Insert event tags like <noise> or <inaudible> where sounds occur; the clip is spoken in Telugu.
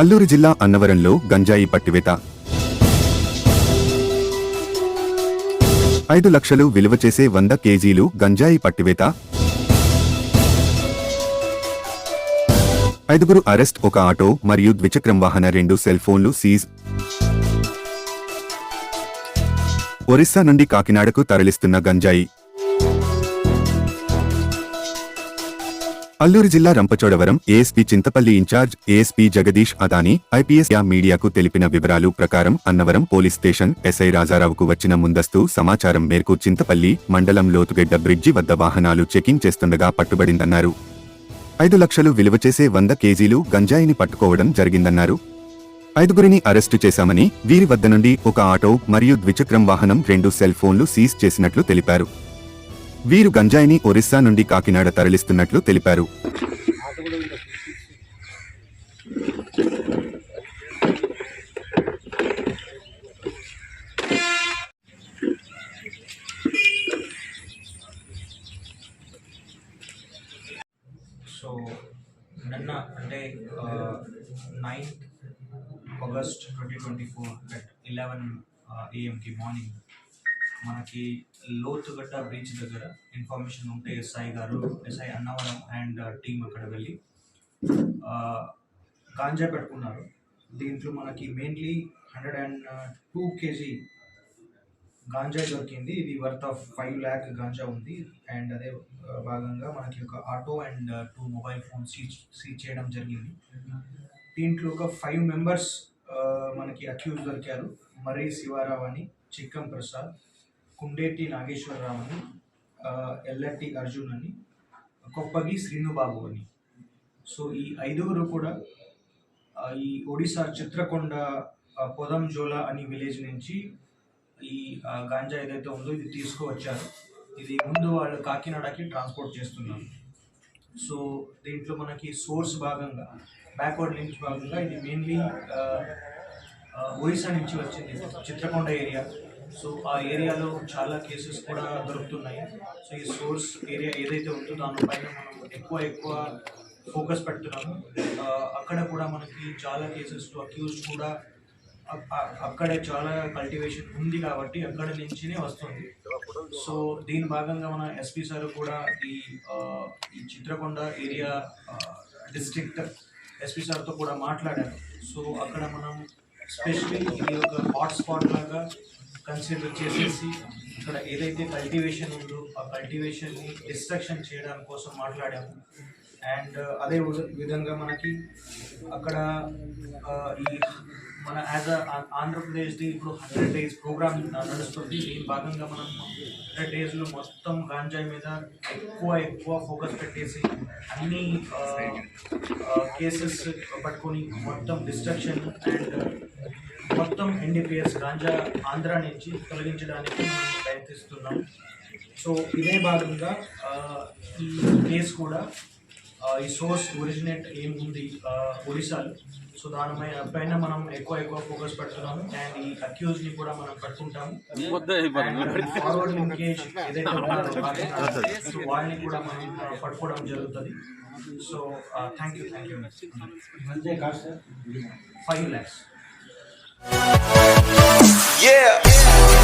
అల్లూరు జిల్లా అన్నవరంలో గంజాయి పట్టివేత. ఐదు లక్షలు విలువ చేసే వంద కేజీలు గంజాయి పట్టివేత. ఐదుగురు అరెస్ట్ ఒక ఆటో మరియు ద్విచక్రం వాహన రెండు సెల్ ఫోన్లు సీజ్. ఒరిస్సా నుండి కాకినాడకు తరలిస్తున్న గంజాయి. అల్లూరు జిల్లా Rampachodavaram ASP Chintapalli incharge ASP Jagadish Adani IPS yeah మీడియాకు తెలిపిన వివరాలు ప్రకారం అన్నవరం పోలీస్ స్టేషన్ ఎస్ఐ రాజారావుకు వచ్చిన ముందస్తు సమాచారం మేరకు చింతపల్లి మండలం లోతుగెడ్డ బ్రిడ్జి వద్ద వాహనాలు చెకింగ్ చేస్తుండగా పట్టుబడిందన్నారు. ఐదు లక్షలు విలువ చేసే వంద కేజీలు గంజాయిని పట్టుకోవడం జరిగిందన్నారు. ఐదుగురిని అరెస్టు చేశామని వీరి వద్ద నుండి ఒక ఆటో మరియు ద్విచక్రం వాహనం రెండు సెల్ ఫోన్లు సీజ్ చేసినట్లు తెలిపారు. వీరు గంజాయిని ఒరిస్సా నుండి కాకినాడ తరలిస్తున్నట్లు తెలిపారు. సో నిన్న అంటే ninth August twenty twenty four at eleven ఏఎంకి morning మనకి లోతుగట్ట బ్రిడ్జ్ దగ్గర ఇన్ఫర్మేషన్ ఉంటే ఎస్ఐ గారు SI Annavaram and uh, team అక్కడ వెళ్ళి uh, గాంజా పెట్టుకున్నారు. దీంట్లో మనకి mainly hundred and two KG ganja దొరికింది. ఇది worth of five lakh ganja ఉంది. అండ్ అదే uh, భాగంగా మనకి ఒక auto and two mobile phone seize seize చేయడం జరిగింది. దీంట్లో ఒక ఫైవ్ మెంబర్స్ మనకి అక్యూజ్ దొరికారు. మరీ శివారావు అని చిక్కం ప్రసాద్. కుండేటి నాగేశ్వరరావు అని ఎల్లటి అర్జున్ అని కొప్పగి శ్రీనుబాబు అని. సో ఈ ఐదుగురు కూడా ఈ ఒడిశా చిత్రకొండ ఆ, పొదంజోల అని విలేజ్ నుంచి ఈ గాంజా ఏదైతే ఉందో ఇది తీసుకువచ్చారు. ఇది ముందు వాళ్ళు కాకినాడకి ట్రాన్స్పోర్ట్ చేస్తున్నారు. సో దీంట్లో మనకి సోర్స్ భాగంగా బ్యాక్వర్డ్ లింక్ భాగంగా ఇది మెయిన్లీ ఒరిస్సా నుంచి వచ్చింది. చిత్రకొండ ఏరియా. సో ఆ ఏరియాలో చాలా కేసెస్ కూడా దొరుకుతున్నాయి. సో ఈ సోర్స్ ఏరియా ఏదైతే ఉందో దానిపైన మనం ఎక్కువ ఎక్కువ ఫోకస్ పెడుతున్నాము. అక్కడ కూడా మనకి చాలా కేసెస్లో అక్యూజ్ కూడా అక్కడే చాలా కల్టివేషన్ ఉంది కాబట్టి అక్కడ నుంచినే వస్తుంది. సో దీని భాగంగా మన ఎస్పీ సార్ కూడా ఈ ఈ చిత్రకొండ ఏరియా డిస్ట్రిక్ట్ ఎస్పీ సార్తో కూడా మాట్లాడారు. సో అక్కడ మనం స్పెషలీ ఇది ఒక హాట్ స్పాట్ లాగా కన్సిడర్ చేసేసి ఇక్కడ ఏదైతే కల్టివేషన్ ఉందో ఆ కల్టివేషన్ని డిస్ట్రక్షన్ చేయడం కోసం మాట్లాడాము. అండ్ uh, అదే విధంగా మనకి అక్కడ uh, ఈ మన యాజ్ అ ఆంధ్రప్రదేశ్ది ఇప్పుడు హండ్రెడ్ డేస్ ప్రోగ్రామ్ నడుస్తుంది. దీని భాగంగా మనం హండ్రెడ్ డేస్లో మొత్తం గాంజాయి మీద ఎక్కువ ఎక్కువ ఫోకస్ పెట్టేసి అన్ని uh, కేసెస్ పట్టుకొని మొత్తం డిస్ట్రక్షన్ అండ్ మొత్తం ఎన్డీపీఎస్ గాంజా ఆంధ్ర నుంచి తొలగించడానికి మనం ప్రయత్నిస్తున్నాం. సో ఇదే భాగంగా ఆ, ఈ కేసు కూడా ఈ సోర్స్ ఒరిజినేట్ ఏముంది ఒడిశాలో సో దాని పై- పైన మనం ఎక్కువ ఎక్కువ ఫోకస్ పెడుతున్నాము. అండ్ ఈ అక్యూజ్ని కూడా మనం పట్టుకుంటాము. ఫార్వర్డ్ లింకేజ్ ఏదైతే <laughs> వాళ్ళని కూడా మనం పట్టుకోవడం జరుగుతుంది. So thank you thank you five lakhs Yeah.